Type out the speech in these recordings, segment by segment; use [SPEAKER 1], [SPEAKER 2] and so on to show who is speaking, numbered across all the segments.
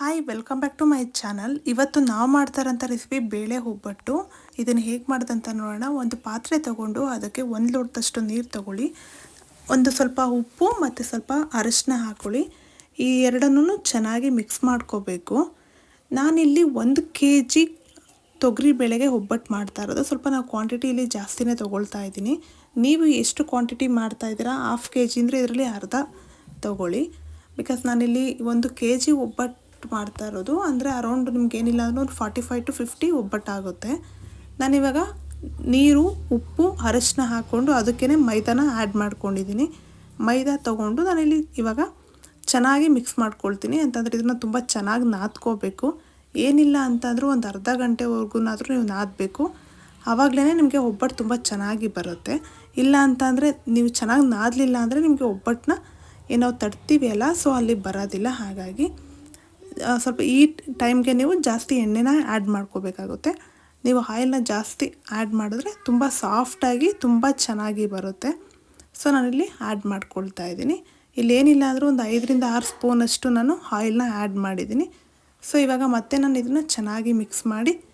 [SPEAKER 1] Hi welcome back to my channel ಇವತ್ತು ನಾವು ಮಾಡ್ತಾರಂಥ recipe ಬೇಳೆ ಒಬ್ಬಟ್ಟು. ಇದನ್ನು ಹೇಗೆ ಮಾಡ್ದಂತ ನೋಡೋಣ. ಒಂದು ಪಾತ್ರೆ ತಗೊಂಡು ಅದಕ್ಕೆ ಒಂದು ಲೋಟದಷ್ಟು ನೀರು ತಗೊಳ್ಳಿ. ಒಂದು ಸ್ವಲ್ಪ ಉಪ್ಪು ಮತ್ತು ಸ್ವಲ್ಪ ಅರಶಿನ ಹಾಕೊಳ್ಳಿ. ಈ ಎರಡನ್ನೂ ಚೆನ್ನಾಗಿ ಮಿಕ್ಸ್ ಮಾಡ್ಕೋಬೇಕು. ನಾನಿಲ್ಲಿ ಒಂದು ಕೆ ಜಿ ತೊಗರಿ ಬೇಳೆಗೆ ಒಬ್ಬಟ್ಟು ಮಾಡ್ತಾ ಇರೋದು. ಸ್ವಲ್ಪ ನಾವು ಕ್ವಾಂಟಿಟಿಯಲ್ಲಿ ಜಾಸ್ತಿನೇ ತೊಗೊಳ್ತಾ ಇದ್ದೀನಿ. ನೀವು ಎಷ್ಟು ಕ್ವಾಂಟಿಟಿ ಮಾಡ್ತಾ ಇದ್ದೀರಾ? ಹಾಫ್ ಕೆ ಜಿ ಅಂದರೆ ಇದರಲ್ಲಿ ಅರ್ಧ ತೊಗೊಳ್ಳಿ. ಬಿಕಾಸ್ ನಾನಿಲ್ಲಿ ಒಂದು ಕೆ ಜಿ ಒಬ್ಬಟ್ಟು ಮಾಡ್ತಾ ಇರೋದು. ಅಂದರೆ ಅರೌಂಡ್ ನಿಮ್ಗೇನಿಲ್ಲ ಅಂದ್ರೆ ಒಂದು ಫಾರ್ಟಿ ಫೈವ್ ಟು ಫಿಫ್ಟಿ ಒಬ್ಬಟ್ಟಾಗುತ್ತೆ. ನಾನಿವಾಗ ನೀರು, ಉಪ್ಪು, ಅರಶಿನ ಹಾಕ್ಕೊಂಡು ಅದಕ್ಕೇ ಮೈದಾನ ಆ್ಯಡ್ ಮಾಡ್ಕೊಂಡಿದ್ದೀನಿ. ಮೈದಾ ತೊಗೊಂಡು ನಾನಿಲ್ಲಿ ಇವಾಗ ಚೆನ್ನಾಗಿ ಮಿಕ್ಸ್ ಮಾಡ್ಕೊಳ್ತೀನಿ. ಅಂತಂದರೆ ಇದನ್ನು ತುಂಬ ಚೆನ್ನಾಗಿ ನಾದ್ಕೋಬೇಕು. ಏನಿಲ್ಲ ಅಂತಂದರೂ ಒಂದು ಅರ್ಧ ಗಂಟೆವರೆಗೂನಾದರೂ ನೀವು ನಾದಬೇಕು. ಆವಾಗಲೇ ನಿಮಗೆ ಒಬ್ಬಟ್ಟು ತುಂಬ ಚೆನ್ನಾಗಿ ಬರುತ್ತೆ. ಇಲ್ಲ ಅಂತಂದರೆ ನೀವು ಚೆನ್ನಾಗಿ ನಾದಲಿಲ್ಲ ಅಂದರೆ ನಿಮಗೆ ಒಬ್ಬಟ್ಟನ್ನ ಏನೋ ತಡ್ತೀವಿ ಅಲ್ಲ ಸೊ ಅಲ್ಲಿ ಬರೋದಿಲ್ಲ ಹಾಗಾಗಿ. ಸ್ವಲ್ಪ ಈ ಟೈಮ್ಗೆ ನೀವು ಜಾಸ್ತಿ ಎಣ್ಣೆನ ಆ್ಯಡ್ ಮಾಡ್ಕೋಬೇಕಾಗುತ್ತೆ. ನೀವು ಆಯಿಲ್ನ ಜಾಸ್ತಿ ಆ್ಯಡ್ ಮಾಡಿದ್ರೆ ತುಂಬ ಸಾಫ್ಟಾಗಿ ತುಂಬ ಚೆನ್ನಾಗಿ ಬರುತ್ತೆ. ಸೊ, ನಾನಿಲ್ಲಿ ಆ್ಯಡ್ ಮಾಡ್ಕೊಳ್ತಾ ಇದ್ದೀನಿ. ಇಲ್ಲಿ ಏನಿಲ್ಲ ಅಂದರೂ ಒಂದು ಐದರಿಂದ ಆರು ಸ್ಪೂನಷ್ಟು ನಾನು ಆಯಿಲ್ನ ಆ್ಯಡ್ ಮಾಡಿದ್ದೀನಿ. ಸೊ, ಇವಾಗ ಮತ್ತೆ ನಾನು ಇದನ್ನು ಚೆನ್ನಾಗಿ ಮಿಕ್ಸ್ ಮಾಡಿ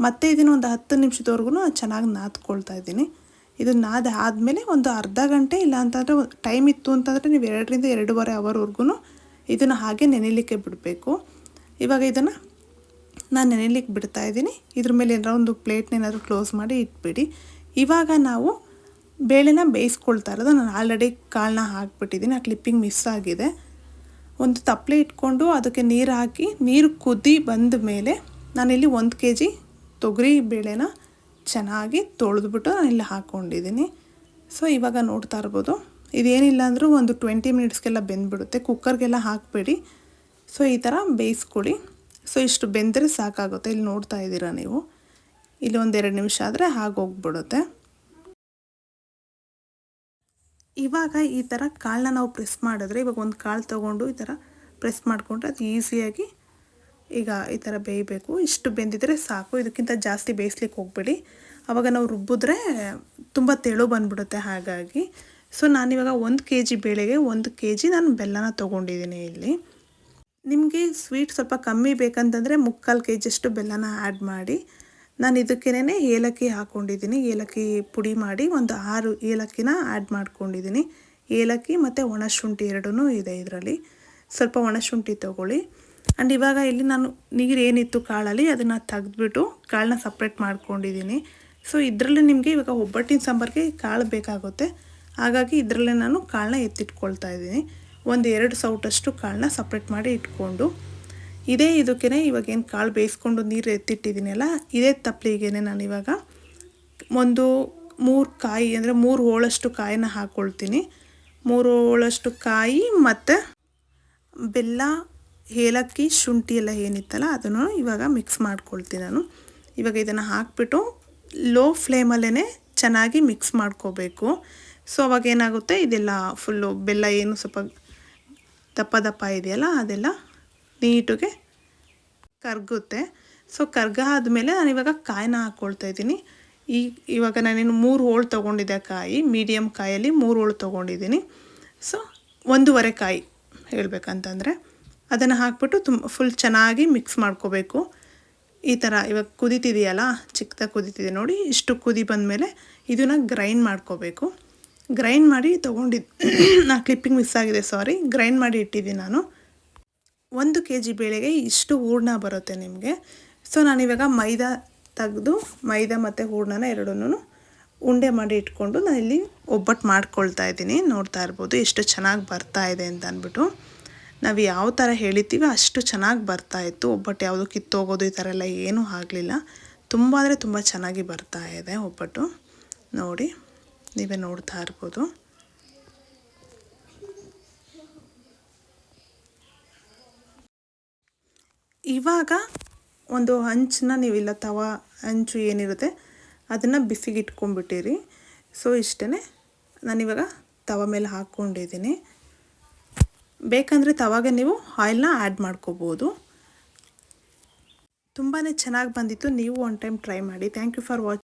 [SPEAKER 1] ಮತ್ತೆ ಇದನ್ನು ಒಂದು ಹತ್ತು ನಿಮಿಷದವರೆಗೂ ಚೆನ್ನಾಗಿ ನಾದ್ಕೊಳ್ತಾ ಇದ್ದೀನಿ. ಇದು ನಾದ ಆದಮೇಲೆ ಒಂದು ಅರ್ಧ ಗಂಟೆ ಇಲ್ಲ ಅಂತಂದರೆ ಟೈಮ್ ಇತ್ತು ಅಂತಂದರೆ ನೀವು ಎರಡರಿಂದ ಎರಡೂವರೆ ಅವರ್ವರೆಗೂ ಇದನ್ನು ಹಾಗೆ ನೆನೆಯಲಿಕ್ಕೆ ಬಿಡಬೇಕು. ಇವಾಗ ಇದನ್ನು ನಾನು ನೆನೆಯಲಿಕ್ಕೆ ಬಿಡ್ತಾ ಇದ್ದೀನಿ. ಇದ್ರ ಮೇಲೆ ಏನಾರ ಒಂದು ಪ್ಲೇಟ್ನೇನಾದರೂ ಕ್ಲೋಸ್ ಮಾಡಿ ಇಟ್ಬಿಡಿ. ಇವಾಗ ನಾವು ಬೇಳೆನ ಬೇಯಿಸ್ಕೊಳ್ತಾ ಇರೋದು. ನಾನು ಆಲ್ರೆಡಿ ಕಾಳನ್ನ ಹಾಕ್ಬಿಟ್ಟಿದ್ದೀನಿ. ಆ ಕ್ಲಿಪ್ಪಿಂಗ್ ಮಿಸ್ ಆಗಿದೆ. ಒಂದು ತಪ್ಪಲೆ ಇಟ್ಕೊಂಡು ಅದಕ್ಕೆ ನೀರು ಹಾಕಿ, ನೀರು ಕುದಿ ಬಂದ ಮೇಲೆ ನಾನಿಲ್ಲಿ ಒಂದು ಕೆ ಜಿ ತೊಗರಿ ಬೇಳೆನ ಚೆನ್ನಾಗಿ ತೊಳೆದ್ಬಿಟ್ಟು ನಾನಿಲ್ಲಿ ಹಾಕ್ಕೊಂಡಿದ್ದೀನಿ ಸೊ ಇವಾಗ ನೋಡ್ತಾ ಇರ್ಬೋದು. ಇದೇನಿಲ್ಲ ಅಂದರೂ ಒಂದು ಟ್ವೆಂಟಿ ಮಿನಿಟ್ಸ್ಗೆಲ್ಲ ಬೆಂದ್ಬಿಡುತ್ತೆ. ಕುಕ್ಕರ್ಗೆಲ್ಲ ಹಾಕಬೇಡಿ. ಸೊ, ಈ ಥರ ಬೇಯಿಸ್ಕೊಳ್ಳಿ ಸೊ, ಇಷ್ಟು ಬೆಂದರೆ ಸಾಕಾಗುತ್ತೆ. ಇಲ್ಲಿ ನೋಡ್ತಾ ಇದ್ದೀರಾ ನೀವು? ಇಲ್ಲಿ ಒಂದೆರಡು ನಿಮಿಷ ಆದರೆ ಹೋಗ್ಬಿಡುತ್ತೆ. ಇವಾಗ ಈ ಥರ ಕಾಳನ್ನ ನಾವು ಪ್ರೆಸ್ ಮಾಡಿದ್ರೆ, ಇವಾಗ ಒಂದು ಕಾಳು ತೊಗೊಂಡು ಈ ಥರ ಪ್ರೆಸ್ ಮಾಡಿಕೊಂಡ್ರೆ ಅದು ಈಸಿಯಾಗಿ ಈಗ ಈ ಥರ ಬೇಯಬೇಕು. ಇಷ್ಟು ಬೆಂದಿದ್ರೆ ಸಾಕು. ಇದಕ್ಕಿಂತ ಜಾಸ್ತಿ ಬೇಯಿಸ್ಲಿಕ್ಕೆ ಹೋಗಬೇಡಿ. ಆವಾಗ ನಾವು ರುಬ್ಬಿದ್ರೆ ತುಂಬ ತೆಳು ಬಂದ್ಬಿಡುತ್ತೆ ಹಾಗಾಗಿ. ಸೊ ನಾನಿವಾಗ ಒಂದು ಕೆ ಜಿ ಬೇಳೆಗೆ ಒಂದು ಕೆ ಜಿ ನಾನು ಬೆಲ್ಲನ ತೊಗೊಂಡಿದ್ದೀನಿ ಇಲ್ಲಿ. ನಿಮಗೆ ಸ್ವೀಟ್ ಸ್ವಲ್ಪ ಕಮ್ಮಿ ಬೇಕಂತಂದರೆ ಮುಕ್ಕಾಲು ಕೆ ಜಿಯಷ್ಟು ಬೆಲ್ಲನ ಆ್ಯಡ್ ಮಾಡಿ. ನಾನು ಇದಕ್ಕೇನೆ ಏಲಕ್ಕಿ ಹಾಕ್ಕೊಂಡಿದ್ದೀನಿ ಏಲಕ್ಕಿ ಪುಡಿ ಮಾಡಿ ಒಂದು ಆರು ಏಲಕ್ಕಿನ ಆ್ಯಡ್ ಮಾಡ್ಕೊಂಡಿದ್ದೀನಿ. ಏಲಕ್ಕಿ ಮತ್ತು ಒಣಶುಂಠಿ ಎರಡೂ ಇದೆ ಇದರಲ್ಲಿ. ಸ್ವಲ್ಪ ಒಣಶುಂಠಿ ತೊಗೊಳ್ಳಿ. ಆ್ಯಂಡ್ ಇವಾಗ ಇಲ್ಲಿ ನಾನು ನೀರು ಏನಿತ್ತು ಕಾಳಲ್ಲಿ ಅದನ್ನು ತೆಗೆದ್ಬಿಟ್ಟು ಕಾಳನ್ನ ಸಪ್ರೇಟ್ ಮಾಡ್ಕೊಂಡಿದ್ದೀನಿ. ಸೊ ಇದರಲ್ಲಿ ನಿಮಗೆ ಇವಾಗ ಒಬ್ಬಟ್ಟಿನ ಸಾಂಬಾರಿಗೆ ಕಾಳು ಬೇಕಾಗುತ್ತೆ. ಹಾಗಾಗಿ ಇದರಲ್ಲೇ ನಾನು ಕಾಳನ್ನ ಎತ್ತಿಟ್ಕೊಳ್ತಾ ಇದ್ದೀನಿ. ಒಂದು ಎರಡು ಸೌಟಷ್ಟು ಕಾಳನ್ನ ಸಪ್ರೇಟ್ ಮಾಡಿ ಇಟ್ಕೊಂಡು, ಇದೇ ಇದಕ್ಕೇ ಇವಾಗ ಏನು ಕಾಳು ಬೇಯಿಸ್ಕೊಂಡು ನೀರು ಎತ್ತಿಟ್ಟಿದ್ದೀನಲ್ಲ ಇದೇ ತಪ್ಪಲಿಗೆ ನಾನು ಇವಾಗ ಒಂದು ಮೂರು ಕಾಯಿ, ಅಂದರೆ ಮೂರು ಹೋಳಷ್ಟು ಕಾಯಿನ ಹಾಕ್ಕೊಳ್ತೀನಿ ಮೂರು ಹೋಳಷ್ಟು ಕಾಯಿ ಮತ್ತು ಬೆಲ್ಲ, ಏಲಕ್ಕಿ, ಶುಂಠಿ ಎಲ್ಲ ಏನಿತ್ತಲ್ಲ ಅದನ್ನು ಇವಾಗ ಮಿಕ್ಸ್ ಮಾಡ್ಕೊಳ್ತೀನಿ ನಾನು. ಇವಾಗ ಇದನ್ನು ಹಾಕ್ಬಿಟ್ಟು ಲೋ ಫ್ಲೇಮಲ್ಲೇ ಚೆನ್ನಾಗಿ ಮಿಕ್ಸ್ ಮಾಡ್ಕೋಬೇಕು. ಸೊ ಅವಾಗ ಏನಾಗುತ್ತೆ ಇದೆಲ್ಲ ಫುಲ್ಲು ಬೆಲ್ಲ ಏನು ಸ್ವಲ್ಪ ದಪ್ಪ ದಪ್ಪ ಇದೆಯಲ್ಲ ಅದೆಲ್ಲ ನೀಟಿಗೆ ಕರ್ಗುತ್ತೆ. ಸೊ ಕರ್ಗ ಆದಮೇಲೆ ನಾನು ಇವಾಗ ಕಾಯಿನ ಹಾಕ್ಕೊಳ್ತಾ ಇದ್ದೀನಿ. ಈ, ಇವಾಗ ನಾನೇನು ಮೂರು ಹೋಳು ತೊಗೊಂಡಿದ್ದೆ ಕಾಯಿ ಮೀಡಿಯಮ್ ಕಾಯಲ್ಲಿ ಮೂರು ಹೋಳು ತೊಗೊಂಡಿದ್ದೀನಿ. ಸೊ ಒಂದೂವರೆ ಕಾಯಿ ಹೇಳ್ಬೇಕಂತಂದರೆ ಅದನ್ನು ಹಾಕ್ಬಿಟ್ಟು ತುಂಬ ಫುಲ್ ಚೆನ್ನಾಗಿ ಮಿಕ್ಸ್ ಮಾಡ್ಕೋಬೇಕು. ಈ ಥರ ಇವಾಗ ಕುದೀತಿದೆಯಲ್ಲ, ಚಿಕ್ಕದಾಗಿ ಕುದೀತಿದೆ ನೋಡಿ, ಇಷ್ಟು ಕುದಿ ಬಂದಮೇಲೆ ಇದನ್ನು ಗ್ರೈಂಡ್ ಮಾಡ್ಕೋಬೇಕು. ಗ್ರೈಂಡ್ ಮಾಡಿ ತೊಗೊಂಡಿದ್ದು ನಾ ಕ್ಲಿಪ್ಪಿಂಗ್ ಮಿಸ್ ಆಗಿದೆ ಸಾರಿ ಗ್ರೈಂಡ್ ಮಾಡಿ ಇಟ್ಟಿದ್ದೀನಿ ನಾನು. ಒಂದು ಕೆ ಜಿ ಬೇಳೆಗೆ ಇಷ್ಟು ಹೂರ್ಣ ಬರುತ್ತೆ ನಿಮಗೆ. ಸೊ ನಾನಿವಾಗ ಮೈದಾ ತೆಗೆದು, ಮೈದಾ ಮತ್ತು ಹೂರ್ಣನ ಎರಡನ್ನೂ ಉಂಡೆ ಮಾಡಿ ಇಟ್ಕೊಂಡು ನಾನು ಇಲ್ಲಿ ಒಬ್ಬಟ್ಟು ಮಾಡ್ಕೊಳ್ತಾ ಇದ್ದೀನಿ. ನೋಡ್ತಾ ಇರ್ಬೋದು ಎಷ್ಟು ಚೆನ್ನಾಗಿ ಬರ್ತಾ ಇದೆ ಅಂತ ಅಂದ್ಬಿಟ್ಟು ನಾವು ಯಾವ ಥರ ಹೇಳಿತೀವಿ ಅಷ್ಟು ಚೆನ್ನಾಗಿ ಬರ್ತಾಯಿತ್ತು ಒಬ್ಬಟ್ಟು ಯಾವುದು ಕಿತ್ತೋಗೋದು ಈ ಥರ ಎಲ್ಲ ಏನೂ ಆಗಲಿಲ್ಲ. ತುಂಬ ಅಂದರೆ ತುಂಬ ಚೆನ್ನಾಗಿ ಬರ್ತಾ ಇದೆ ಒಬ್ಬಟ್ಟು ನೋಡಿ. ನೀವೇ ನೋಡ್ತಾ ಇರ್ಬೋದು. ಇವಾಗ ಒಂದು ಹಂಚನ್ನ ನೀವಿಲ್ಲ, ತವ ಹಂಚು ಏನಿರುತ್ತೆ ಅದನ್ನು ಬಿಸಿಗೆ ಇಟ್ಕೊಂಡ್ಬಿಟ್ಟಿರಿ. ಸೊ ಇಷ್ಟೇ ನಾನಿವಾಗ ತವ ಮೇಲೆ ಹಾಕ್ಕೊಂಡಿದ್ದೀನಿ ಬೇಕಂದರೆ ತವಾಗ ನೀವು ಆಯಿಲ್ನ ಆ್ಯಡ್ ಮಾಡ್ಕೋಬೋದು. ತುಂಬಾ ಚೆನ್ನಾಗಿ ಬಂದಿತ್ತು. ನೀವು ಒನ್ ಟೈಮ್ ಟ್ರೈ ಮಾಡಿ. Thank you for watch